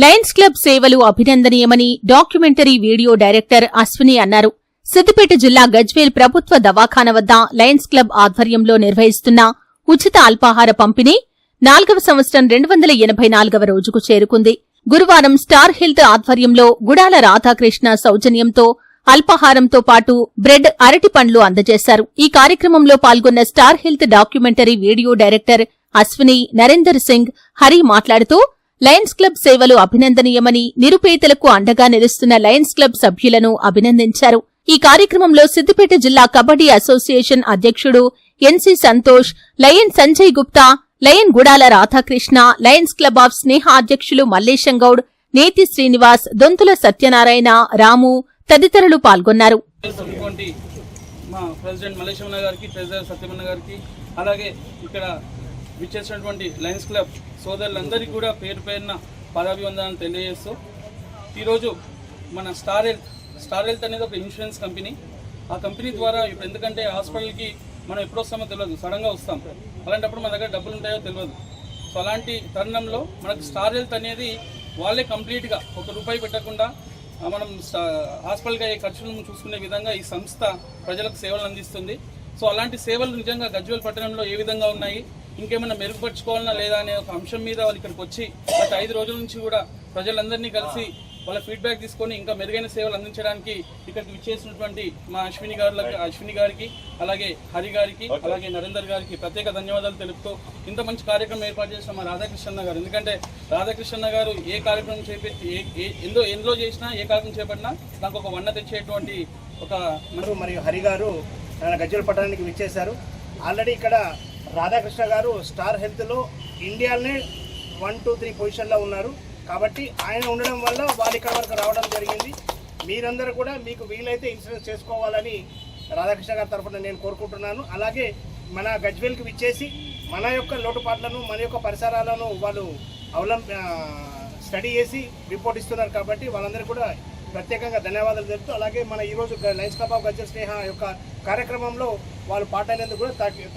Lions club సేవలు అభినందనీయమని documentary video director Ashwini అన్నారు. సిద్దిపేట జిల్లా గజ్వేల్ ప్రభుత్వ దవాఖాన వద్ద లయన్స్ క్లబ్ ఆధ్వర్యంలో నిర్వహిస్తున్న ఉచిత అల్పాహార పంపిణీ నాల్గవ సంవత్సరం రెండు వందల ఎనభై నాలుగవ రోజుకు చేరుకుంది. గురువారం స్టార్ హెల్త్ ఆధ్వర్యంలో గుడాల రాధాకృష్ణ సౌజన్యంతో అల్పాహారంతో పాటు బ్రెడ్ అరటి పండ్లు అందజేశారు. ఈ కార్యక్రమంలో పాల్గొన్న star health documentary video director Ashwini Narender Singh Hari మాట్లాడుతూ లయన్స్ క్లబ్ సేవలు అభినందనీయమని నిరుపేదలకు అండగా నిలుస్తున్న లయన్స్ క్లబ్ సభ్యులను అభినందించారు. ఈ కార్యక్రమంలో సిద్దిపేట జిల్లా కబడ్డీ అసోసియేషన్ అధ్యక్షుడు NC Santosh lion Sanjay Gupta lion Gudala Radhakrishna lions club of Sneha అధ్యక్షులు మల్లేశం గౌడ్ నేతి శ్రీనివాస్ దొంతుల సత్యనారాయణ రాము తదితరులు పాల్గొన్నారు. మా ప్రెసిడెంట్ గారికి ట్రెజరర్ సత్యమన్న గారికి అలాగే ఇక్కడ విచ్చేసినటువంటి లయన్స్ క్లబ్ సోదరులందరికీ కూడా పేరు పేరున పదాభివందనాలు తెలియజేస్తూ ఈరోజు మన స్టార్ హెల్త్ స్టార్ హెల్త్ అనేది ఒక ఇన్సూరెన్స్ కంపెనీ. ఆ కంపెనీ ద్వారా ఇప్పుడు ఎందుకంటే హాస్పిటల్కి మనం ఎప్పుడు వస్తామో తెలియదు సడన్గా వస్తాం. అలాంటప్పుడు మన దగ్గర డబ్బులు ఉంటాయో తెలియదు. సో అలాంటి తరుణంలో మనకు స్టార్ హెల్త్ అనేది వాళ్ళే కంప్లీట్గా ఒక రూపాయి పెట్టకుండా మనం హాస్పిటల్కి అయ్యే ఖర్చులను చూసుకునే విధంగా ఈ సంస్థ ప్రజలకు సేవలు అందిస్తుంది. సో అలాంటి సేవలు నిజంగా గజ్వేల్ పట్టణంలో ఏ విధంగా ఉన్నాయి? ఇంకేమైనా మెరుగుపరుచుకోవాలన్నా లేదా అనే ఒక అంశం మీద వాళ్ళు ఇక్కడికి వచ్చి గత ఐదు రోజుల నుంచి కూడా ప్రజలందరినీ కలిసి వాళ్ళ ఫీడ్బ్యాక్ తీసుకొని ఇంకా మెరుగైన సేవలు అందించడానికి ఇక్కడికి విచ్చేసినటువంటి మా అశ్విని గారులకు అశ్విని గారికి అలాగే హరి గారికి అలాగే నరేందర్ గారికి ప్రత్యేక ధన్యవాదాలు తెలుపుతూ ఇంత మంచి కార్యక్రమం ఏర్పాటు చేసిన మా రాధాకృష్ణ గారు. ఎందుకంటే రాధాకృష్ణ గారు ఏ కార్యక్రమం చేపట్టి ఏ ఏ- ఎందో ఎందులో చేసినా ఏ కార్యక్రమం చేపట్టినా నాకు ఒక వన్న తెచ్చేటువంటి ఒక మరియు హరి గారు గజ్జల పట్టణానికి విచ్చేశారు. ఆల్రెడీ ఇక్కడ రాధాకృష్ణ గారు స్టార్ హెల్త్లో ఇండియాలోనే వన్ టూ త్రీ పొజిషన్లో ఉన్నారు. కాబట్టి ఆయన ఉండడం వల్ల వాళ్ళు ఇక్కడ వరకు రావడం జరిగింది. మీరందరూ కూడా మీకు వీలైతే ఇన్సూరెన్స్ చేసుకోవాలని రాధాకృష్ణ గారి తరఫున నేను కోరుకుంటున్నాను. అలాగే మన గజ్వేల్కి విచ్చేసి మన యొక్క లోటుపాట్లను మన యొక్క పరిసరాలను వాళ్ళు అవలం స్టడీ చేసి రిపోర్ట్ ఇస్తున్నారు కాబట్టి వాళ్ళందరూ కూడా ప్రత్యేకంగా ధన్యవాదాలు తెలుపుతూ అలాగే మన ఈరోజు lions club of Gajjal Sneha యొక్క కార్యక్రమంలో వాళ్ళు పాటైనందుకు కూడా థ్యాంక్ యూ